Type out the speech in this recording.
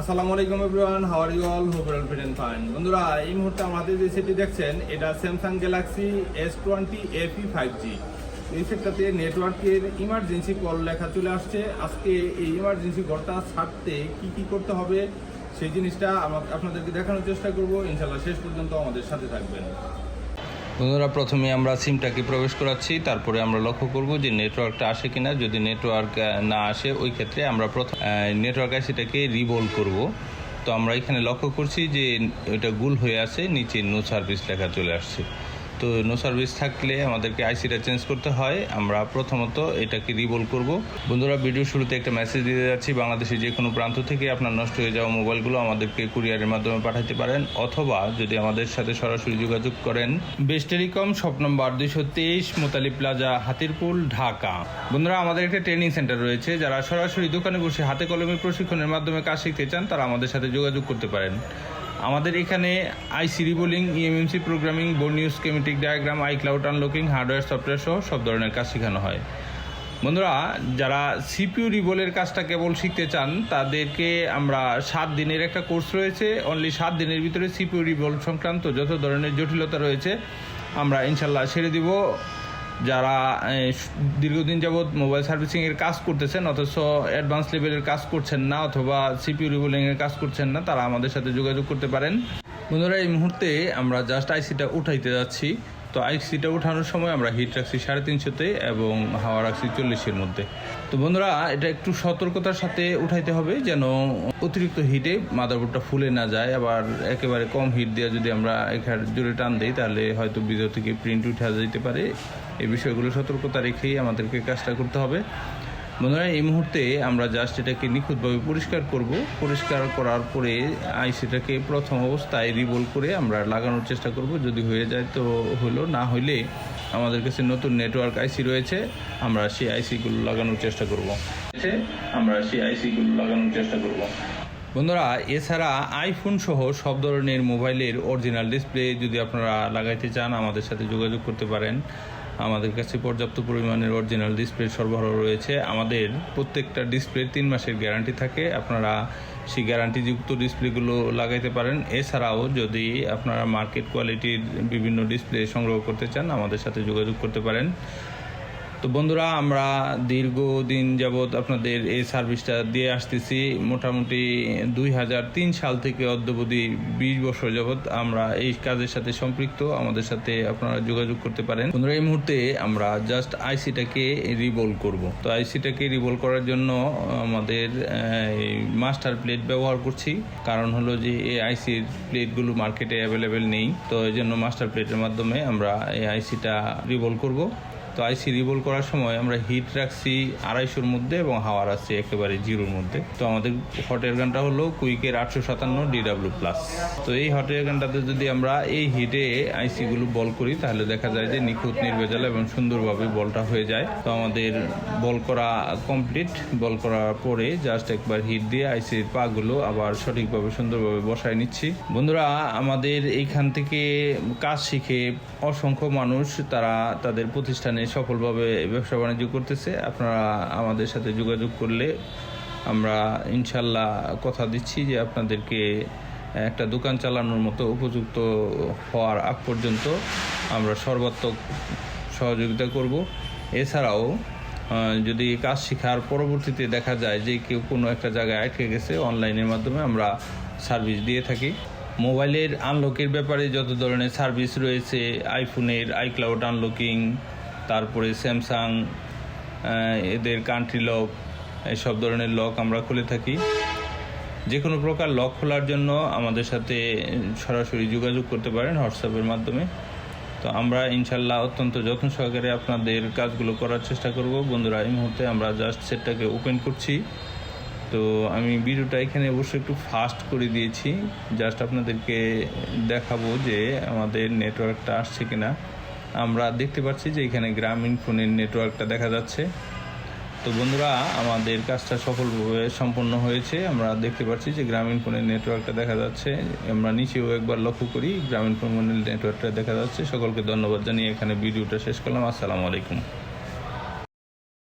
আসসালামু আলাইকুম everyone how are you all hope you fit and fine বন্ধুরা, এই মুহূর্তে আমাদের যে সেটটি দেখছেন, এটা Samsung Galaxy S twenty AP five G এই সেটটাতে নেটওয়ার্কের ইমার্জেন্সি কল লেখা চলে আসছে। আজকে এই ইমার্জেন্সি কলটা ছাড়তে কি কি করতে হবে, সেই জিনিসটা আপনাদেরকে দেখানোর চেষ্টা করব। ইনশাল্লাহ শেষ পর্যন্ত আমাদের সাথে থাকবেন। বন্ধুরা, প্রথমে আমরা সিমটাকে প্রবেশ করাচ্ছি। তারপরে আমরা লক্ষ্য করব যে নেটওয়ার্কটা আসে কিনা। যদি নেটওয়ার্ক না আসে, ওই ক্ষেত্রে আমরা প্রথম নেটওয়ার্ক সেটাকে রিবোল করব। তো আমরা এখানে লক্ষ্য করছি যে এটা গুল হয়ে আছে, নিচে নো সার্ভিস লেখা চলে আসছে। তো নো সার্ভিস থাকলে আমাদেরকে আইসিটা চেঞ্জ করতে হয়। আমরা প্রথমত এটাকে রিবোল করব। বন্ধুরা ভিডিও শুরুতে একটা মেসেজ দিতে যাচ্ছি। বাংলাদেশের যে কোনো প্রান্ত থেকে আপনার নষ্ট হয়ে যাওয়া মোবাইলগুলো আমাদেরকে কুরিয়ারের মাধ্যমে পাঠাতে পারেন, অথবা যদি আমাদের সাথে সরাসরি যোগাযোগ করেন বেস্ট টেলিকম শপ নম্বর দুইশো তেইশ মোতালি প্লাজা হাতিরপুল, ঢাকা। বন্ধুরা, আমাদের একটা ট্রেনিং সেন্টার রয়েছে। যারা সরাসরি দোকানে বসে হাতে কলমে প্রশিক্ষণের মাধ্যমে কাজ শিখতে চান, তারা আমাদের সাথে যোগাযোগ করতে পারেন। আমাদের এখানে IC reballing eMMC programming board schematic diagram iCloud unlocking hardware software সহ সব ধরনের কাজ শেখানো হয়। বন্ধুরা, যারা সিপিউ রিবোলের কাজটা কেবল শিখতে চান, তাদেরকে আমরা সাত দিনের একটা কোর্স রয়েছে। অনলি সাত দিনের ভিতরে সিপিউ রিবোল সংক্রান্ত যত ধরনের জটিলতা রয়েছে, আমরা ইনশাল্লাহ ছেড়ে দিব। যারা দীর্ঘদিন যাবৎ মোবাইল সার্ভিসিং এর কাজ করতেছেন, অথচ অ্যাডভান্স লেভেলের কাজ করছেন না, অথবা সিপিউ রিবোলিং এর কাজ করছেন না, তারা আমাদের সাথে যোগাযোগ করতে পারেন। বন্ধুরা, এই মুহূর্তে আমরা জাস্ট আইসিটা উঠাইতে যাচ্ছি। তো আইসিটা উঠানোর সময় আমরা হিট রাখছি সাড়ে তিনশোতে এবং হাওয়া রাখছি চল্লিশের মধ্যে। তো বন্ধুরা, এটা একটু সতর্কতার সাথে উঠাইতে হবে যেন অতিরিক্ত হিটে মাদারবোর্ডটা ফুলে না যায়। আবার একেবারে কম হিট দিয়ে যদি আমরা এখানে জোরে টান দিই, তাহলে হয়তো ভিতর থেকে প্রিন্ট উঠা যেতে পারে। এই বিষয়গুলো সতর্কতা রেখেই আমাদেরকে কাজটা করতে হবে। বন্ধুরা, এই মুহূর্তে আমরা জাস্ট এটাকে নিখুঁতভাবে পরিষ্কার করব। পরিষ্কার করার পরে আইসিটাকে প্রথম অবস্থায় রিবোল করে আমরা লাগানোর চেষ্টা করব। যদি হয়ে যায় তো হলো, না হইলে আমাদের কাছে নতুন নেটওয়ার্ক আইসি রয়েছে, আমরা সেই আইসিগুলো লাগানোর চেষ্টা করব। আমরা সেই আইসিগুলো লাগানোর চেষ্টা করব। বন্ধুরা, এছাড়া আইফোন সহ সব ধরনের মোবাইলের অরিজিনাল ডিসপ্লে যদি আপনারা লাগাইতে চান, আমাদের সাথে যোগাযোগ করতে পারেন। আমাদের কাছে পর্যাপ্ত পরিমাণের অরিজিনাল ডিসপ্লে সরবরাহ রয়েছে। আমাদের প্রত্যেকটা ডিসপ্লে তিন মাসের গ্যারান্টি থাকে। আপনারা সেই গ্যারান্টিযুক্ত ডিসপ্লেগুলো লাগাইতে পারেন। এছাড়াও যদি আপনারা মার্কেট কোয়ালিটির বিভিন্ন ডিসপ্লে সংগ্রহ করতে চান, আমাদের সাথে যোগাযোগ করতে পারেন। তো বন্ধুরা, আমরা দীর্ঘদিন যাবৎ আপনাদের এই সার্ভিসটা দিয়ে আসতেছি। মোটামুটি দুই হাজার তিন সাল থেকে অদ্যবধি বিশ বছর যাবৎ আমরা এই কাজের সাথে সম্পৃক্ত। আমাদের সাথে আপনারা যোগাযোগ করতে পারেন। বন্ধুরা, এই মুহূর্তে আমরা জাস্ট আইসিটাকে রিবোল করব। তো আইসিটাকে রিবোল করার জন্য আমাদের মাস্টার প্লেট ব্যবহার করছি। কারণ হলো যে এই আইসির প্লেটগুলো মার্কেটে অ্যাভেলেবেল নেই। তো এই জন্য মাস্টার প্লেটের মাধ্যমে আমরা এই আইসিটা রিবোল করব। তো আইসি রিবোল করার সময় আমরা হিট রাখছি আড়াইশোর মধ্যে এবং হাওয়া রাখছি একেবারে জিরোর মধ্যে। তো আমাদের হট এয়ার গানটা হলো কুইকের আটশো সাতান্ন ডিডাব্লিউ প্লাস তো এই হট এয়ার গানটাতে যদি আমরা এই হিটে আইসিগুলো বল করি, তাহলে দেখা যায় যে নিখুঁত, নির্ভেজাল এবং সুন্দরভাবে বলটা হয়ে যায়। তো আমাদের বল করা কমপ্লিট বল করার পরে জাস্ট একবার হিট দিয়ে আইসির পাগুলো আবার সঠিকভাবে, সুন্দরভাবে বসায় নিচ্ছি। বন্ধুরা, আমাদের এইখান থেকে কাজ শিখে অসংখ্য মানুষ তারা তাদের প্রতিষ্ঠানে সফলভাবে ব্যবসা বাণিজ্য করতেছে, আপনারা আমাদের সাথে যোগাযোগ করলে আমরা ইনশাল্লাহ কথা দিচ্ছি যে আপনাদেরকে একটা দোকান চালানোর মতো উপযুক্ত হওয়ার আগ পর্যন্ত আমরা সর্বাত্মক সহযোগিতা করব। এছাড়াও যদি কাজ শেখার পরবর্তীতে দেখা যায় যে কেউ কোনো একটা জায়গায় আটকে গেছে, অনলাইনের মাধ্যমে আমরা সার্ভিস দিয়ে থাকি। মোবাইলের আনলকের ব্যাপারে যত ধরনের সার্ভিস রয়েছে, আইফোনের, আইক্লাউড আনলকিং তারপরে স্যামসাং এদের কান্ট্রি লক সব ধরনের লক আমরা খুলে থাকি। যে কোনো প্রকার লক খোলার জন্য আমাদের সাথে সরাসরি যোগাযোগ করতে পারেন হোয়াটসঅ্যাপের মাধ্যমে। তো আমরা ইনশাল্লাহ অত্যন্ত যত্ন সহকারে আপনাদের কাজগুলো করার চেষ্টা করব। বন্ধুরা, এই মুহূর্তে আমরা জাস্ট সেটটাকে ওপেন করছি। তো আমি ভিডিওটা এখানে অবশ্যই একটু ফাস্ট করে দিয়েছি। জাস্ট আপনাদেরকে দেখাবো যে আমাদের নেটওয়ার্কটা আসছে কিনা। আমরা দেখতে পাচ্ছি যে এখানে গ্রামীণ ফোনের নেটওয়ার্কটা দেখা যাচ্ছে। তো বন্ধুরা, আমাদের কাজটা সফলভাবে সম্পন্ন হয়েছে। আমরা দেখতে পাচ্ছি যে গ্রামীণ ফোনের নেটওয়ার্কটা দেখা যাচ্ছে। আমরা নিচেও একবার লক্ষ্য করি, গ্রামীণ ফোনের নেটওয়ার্কটা দেখা যাচ্ছে। সকলকে ধন্যবাদ জানিয়ে এখানে ভিডিওটা শেষ করলাম। আসসালামু আলাইকুম।